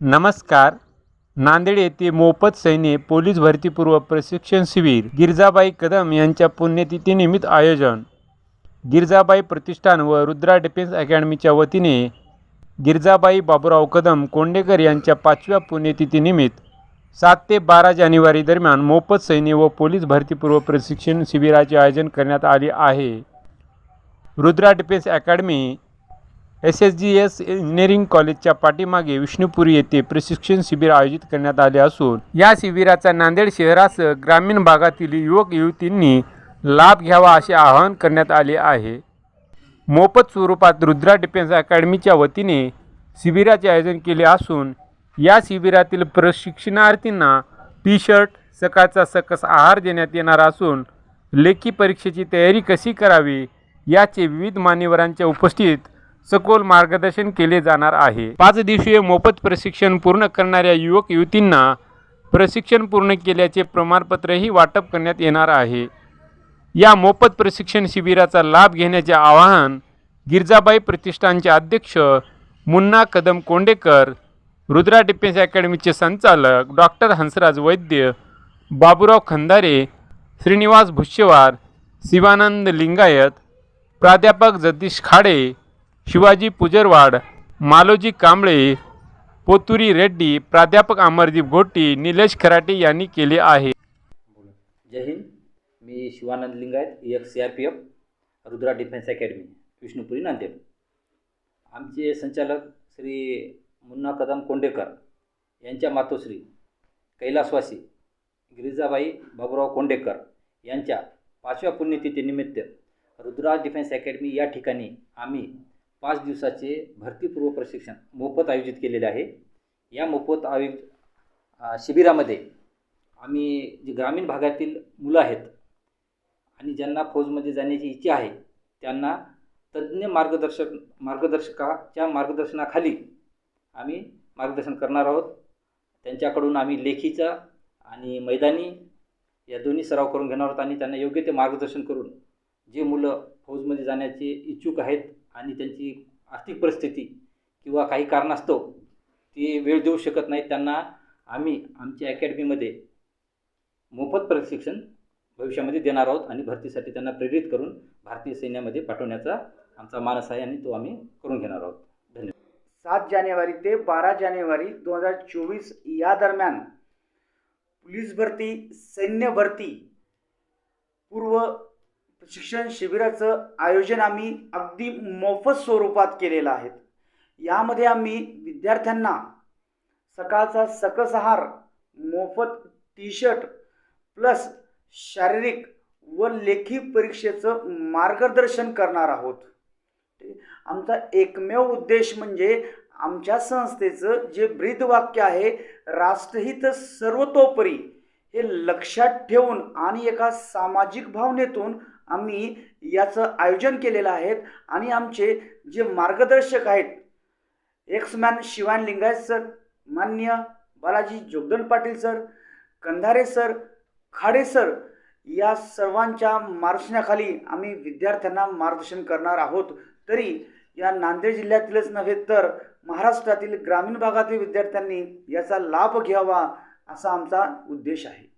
नमस्कार. नांदेड येथे मोफत सैन्य पोलीस भरतीपूर्व प्रशिक्षण शिबिर गिरजाबाई कदम यांच्या पुण्यतिथीनिमित्त आयोजन. गिरजाबाई प्रतिष्ठान व रुद्रा डिफेन्स अकॅडमीच्या वतीने गिरजाबाई बाबूराव कदम कोंडेकर यांच्या पाचव्या पुण्यतिथीनिमित्त सात ते बारा जानेवारी दरम्यान मोफत सैन्य व पोलीस भरतीपूर्व प्रशिक्षण शिबिराचे आयोजन करण्यात आले आहे. Rudra defence academy S S G S engineering कॉलेजच्या पाठीमागे विष्णुपुरी येथे प्रशिक्षण शिबिर आयोजित करण्यात आले असून या शिबिराचा नांदेड शहरासह ग्रामीण भागातील युवक युवतींनी लाभ घ्यावा असे आवाहन करण्यात आले आहे. मोफत स्वरूपात रुद्रा डिफेन्स अकॅडमीच्या वतीने शिबिराचे आयोजन केले असून या शिबिरातील प्रशिक्षणार्थींना टी शर्ट सकाळचा सकस आहार देण्यात येणार असून लेखी परीक्षेची तयारी कशी करावी याचे विविध मान्यवरांच्या उपस्थित सखोल मार्गदर्शन केले जाणार आहे. पाच दिवसीय मोफत प्रशिक्षण पूर्ण करणाऱ्या युवक युवतींना प्रशिक्षण पूर्ण केल्याचे प्रमाणपत्रही वाटप करण्यात येणार आहे. या मोफत प्रशिक्षण शिबिराचा लाभ घेण्याचे आवाहन गिरजाबाई प्रतिष्ठानचे अध्यक्ष मुन्ना कदम कोंडेकर रुद्रा डिफेन्स अकॅडमीचे संचालक डॉक्टर हंसराज वैद्य बाबूराव खंदारे श्रीनिवास भुष्यवार शिवानंद लिंगायत प्राध्यापक जगदीश खाडे शिवाजी पुजरवाड मालोजी कांबळे पोतुरी रेड्डी प्राध्यापक अमरदीप घोटी निलेश खराटे यांनी केले आहे. जय हिंद मी शिवानंद लिंगायत एक C R P F Rudra defence academy Vishnupuri Nanded. आमचे संचालक श्री मुन्ना कदम कोंडेकर यांच्या मातोश्री कैलासवासी गिरिजाबाई बाबूराव कोंडेकर यांच्या पाचव्या पुण्यतिथीनिमित्त रुद्रा डिफेन्स अकॅडमी या ठिकाणी आम्ही पाच दिवसाचे भरतीपूर्व प्रशिक्षण मोफत आयोजित केलेले आहे. या मोफत आयोज शिबिरामध्ये आम्ही जे ग्रामीण भागातील मुलं आहेत आणि ज्यांना फौजमध्ये जाण्याची इच्छा आहे त्यांना तज्ज्ञ मार्गदर्शक मार्गदर्शकाच्या मार्गदर्शनाखाली आम्ही मार्गदर्शन करणार आहोत. त्यांच्याकडून आम्ही लेखीचा आणि मैदानी या दोन्ही सराव करून घेणार आहोत आणि त्यांना योग्य ते मार्गदर्शन करून जे मुलं फौजमध्ये जाण्याचे इच्छुक आहेत आणि त्यांची आर्थिक परिस्थिती किंवा काही कारणास्तव ते वेळ देऊ शकत नाहीत. त्यांना आम्ही आमच्या अकॅडमीमध्ये मोफत प्रशिक्षण भविष्यामध्ये देणार आहोत आणि भरतीसाठी त्यांना प्रेरित करून भारतीय सैन्यामध्ये पाठवण्याचा आमचा मानस आहे आणि तो आम्ही करून घेणार आहोत. धन्यवाद. सात जानेवारी ते बारा जानेवारी दोन हजार चोवीस या दरम्यान पोलीस भरती सैन्य भरती पूर्व शिक्षण शिबिराचं आयोजन आम्ही अगदी मोफत स्वरूपात केलेलं आहे. यामध्ये आम्ही विद्यार्थ्यांना सकाळचा सकस आहार मोफत टी शर्ट प्लस शारीरिक व लेखी परीक्षेचं मार्गदर्शन करणार आहोत. आमचा एकमेव उद्देश म्हणजे आमच्या संस्थेचं जे ब्रीदवाक्य आहे राष्ट्रहित सर्वतोपरी हे लक्षात ठेवून आणि एका सामाजिक भावनेतून आम्ही याचं आयोजन केलेलं आहे आणि आमचे जे मार्गदर्शक आहेत एक्समॅन शिवान लिंगायत सर मान्य Balaji Jogdan Patil sir Kandhare sir Khade sir या सर्वांच्या मार्गदर्शनाखाली आम्ही विद्यार्थ्यांना मार्गदर्शन करणार आहोत. तरी या नांदेड जिल्ह्यातीलच नव्हे तर महाराष्ट्रातील ग्रामीण भागातील विद्यार्थ्यांनी याचा लाभ घ्यावा असा आमचा उद्देश आहे.